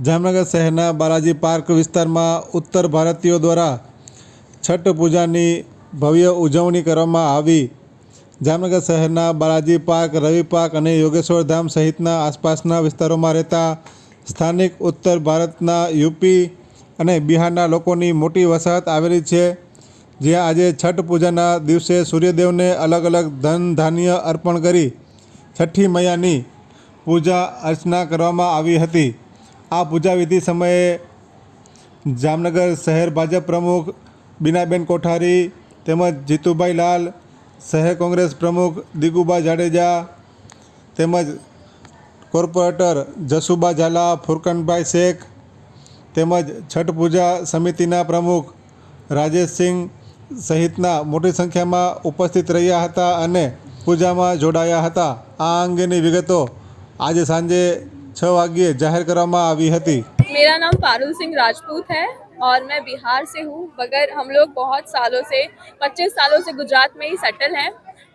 જામનગર શહેરના બાલાજી પાર્ક વિસ્તારમાં ઉત્તર ભારતીયો દ્વારા છઠ પૂજાની ભવ્ય ઉજવણી કરવામાં આવી. જામનગર શહેરના બાલાજી પાર્ક, રવિ પાર્ક અને યોગેશ્વર ધામ સહિતના આસપાસના વિસ્તારોમાં રહેતા સ્થાનિક ઉત્તર ભારતના યુપી અને બિહારના લોકોની મોટી વસાહત આવેલી છે, જ્યાં આજે છઠ પૂજાના દિવસે સૂર્યદેવને અલગ અલગ ધન ધાન્ય અર્પણ કરી છઠ્ઠી મૈયાની પૂજા અર્ચના કરવામાં આવી હતી. આ પૂજા વિધિ સમયે જામનગર શહેર ભાજપ પ્રમુખ બીનાબેન કોઠારી તેમજ જીતુભાઈ લાલ, શહેર કોંગ્રેસ પ્રમુખ દિગુબા જાડેજા તેમજ કોર્પોરેટર જસુબા ઝાલા, ફુરકનભાઈ શેખ તેમજ છઠ પૂજા સમિતિના પ્રમુખ રાજેશસિંહ સહિતના મોટી સંખ્યામાં ઉપસ્થિત રહ્યા હતા અને પૂજામાં જોડાયા હતા. આ અંગેની વિગતો આજે સાંજે છ વાગ્યે જાહેર કરવામાં આવી હતી मेरा नाम पारुल सिंह राजपूत है और मैं बिहार से हूँ मगर हम लोग बहुत सालों से 25 सालों से गुजरात में ही सेटल हैं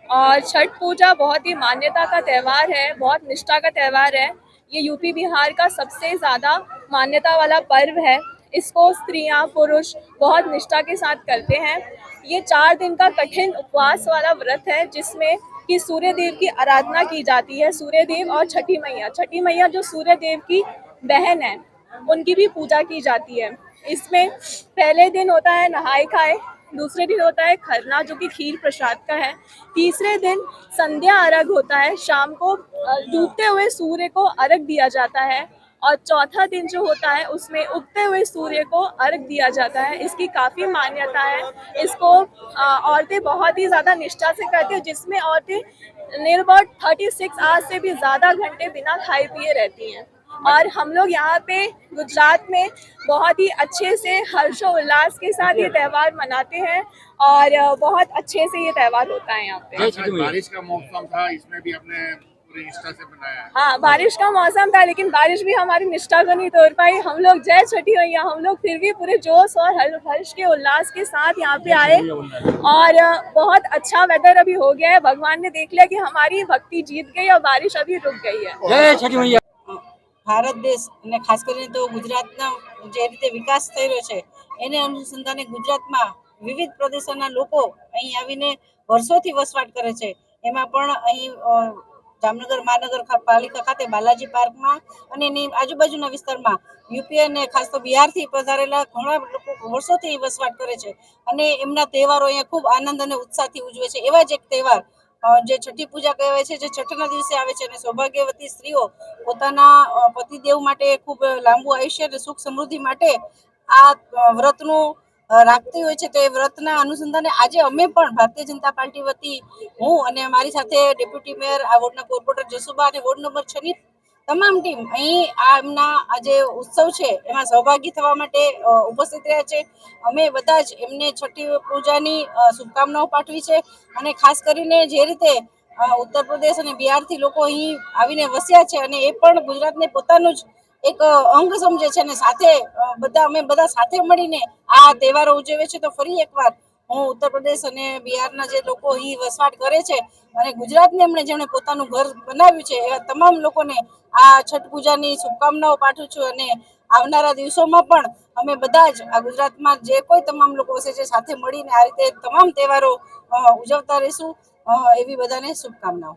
और छठ पूजा बहुत ही मान्यता का त्यौहार है बहुत निष्ठा का त्यौहार है ये यूपी बिहार का सबसे ज़्यादा मान्यता वाला पर्व है इसको स्त्रियां पुरुष बहुत निष्ठा के साथ करते हैं ये चार दिन का कठिन उपवास वाला व्रत है जिसमें कि सूर्य देव की आराधना की जाती है सूर्य देव और छठी मैया। छठी मैया जो सूर्य देव की बहन है, उनकी भी पूजा की जाती है। इसमें पहले दिन होता है नहाए खाए, दूसरे दिन होता है खरना, जो कि खीर प्रसाद का है। तीसरे दिन संध्या अर्घ होता है, शाम को डूबते हुए सूर्य को अर्घ दिया जाता है। और चौथा दिन जो होता है, उसमें उगते हुए सूर्य को अर्घ दिया जाता है। इसकी काफ़ी मान्यता है। इसको औरतें बहुत ही ज़्यादा निष्ठा से करती हैं, जिसमें औरतें अबाउट थर्टी सिक्स आवर्स से भी ज़्यादा घंटे बिना खाए पिए रहती हैं। और हम लोग यहाँ पे गुजरात में बहुत ही अच्छे से हर्षोल्लास के साथ ये त्यौहार मनाते हैं और बहुत अच्छे से ये त्यौहार होता है यहाँ पे। बारिश का मौसम था, इसमें भी आपने पूरी निष्ठा से बनाया है हाँ बारिश का मौसम था लेकिन बारिश भी हमारी निष्ठा को नहीं तोड़ पाई हम लोग जय छठी मैया हम लोग फिर भी पूरे जोश और हर- हर्ष के उल्लास के साथ यहाँ पे आए और अ, बहुत अच्छा वेदर अभी हो गया है भगवान ने देख लिया कि हमारी भक्ति जीत गई और बारिश अभी रुक गई है જય છઠી મૈયા ભારત દેશ અને ખાસ કરીને તો ગુજરાતનો જે રીતે વિકાસ થઈ રહ્યો છે એને અનુસંધાને ગુજરાતમાં વિવિધ પ્રદેશોના લોકો અહીં આવીને વર્ષોથી વસવાટ કરે છે એમાં પણ અહીં અ, જામનગર, મહાનગર પાલિકા ખાતે, બાલાજી પાર્કમાં અને એની આજુબાજુના વિસ્તારમાં યુપી અને ખાસ તો બિહારથી પધારેલા ઘણા લોકો વર્ષોથી વસવાટ કરે છે અને એમના તહેવારો અહીંયા ખૂબ આનંદ અને ઉત્સાહથી ઉજવે છે. એવા જ એક તહેવાર જે છઠ્ઠી પૂજા કહેવાય છે, જે છઠ્ઠના દિવસે આવે છે અને સૌભાગ્યવતી સ્ત્રીઓ પોતાના પતિદેવ માટે ખૂબ લાંબુ આયુષ્ય અને સુખ સમૃદ્ધિ માટે આ વ્રતનું રાખતી હોય છે તો એ વ્રતના અનુસંધાને આજે અમે પણ ભારતીય જનતા પાર્ટી વતી હું અને મારી સાથે ડેપ્યુટી મેયર આ વોર્ડના કોર્પોરેટર જસુબા અને વોર્ડ નંબર છની તમામ ટીમ અહીં આ એમના આ જે ઉત્સવ છે એમાં સહભાગી થવા માટે ઉપસ્થિત રહ્યા છે. અમે બધા જ એમને છઠ્ઠી પૂજાની શુભકામનાઓ પાઠવી છે અને ખાસ કરીને જે રીતે ઉત્તર પ્રદેશ અને બિહારથી લોકો અહીં આવીને વસ્યા છે અને એ પણ ગુજરાતને પોતાનું જ એક અંગ સમજે છે અને સાથે બધા, અમે બધા સાથે મળીને આ તહેવારો ઉજવે છે તો ફરી એકવાર હું ઉત્તર પ્રદેશ અને બિહારના જે લોકો અહીં વસવાટ કરે છે અને ગુજરાતને એમણે જેમણે પોતાનું ઘર બનાવ્યું છે, એવા તમામ લોકોને આ છઠ પૂજાની શુભકામનાઓ પાઠવું છું અને આવનારા દિવસોમાં પણ અમે બધા જ આ ગુજરાતમાં જે કોઈ તમામ લોકો વસે છે સાથે મળીને આ રીતે તમામ તહેવારો ઉજવતા રહીશું. એવી બધાને શુભકામનાઓ.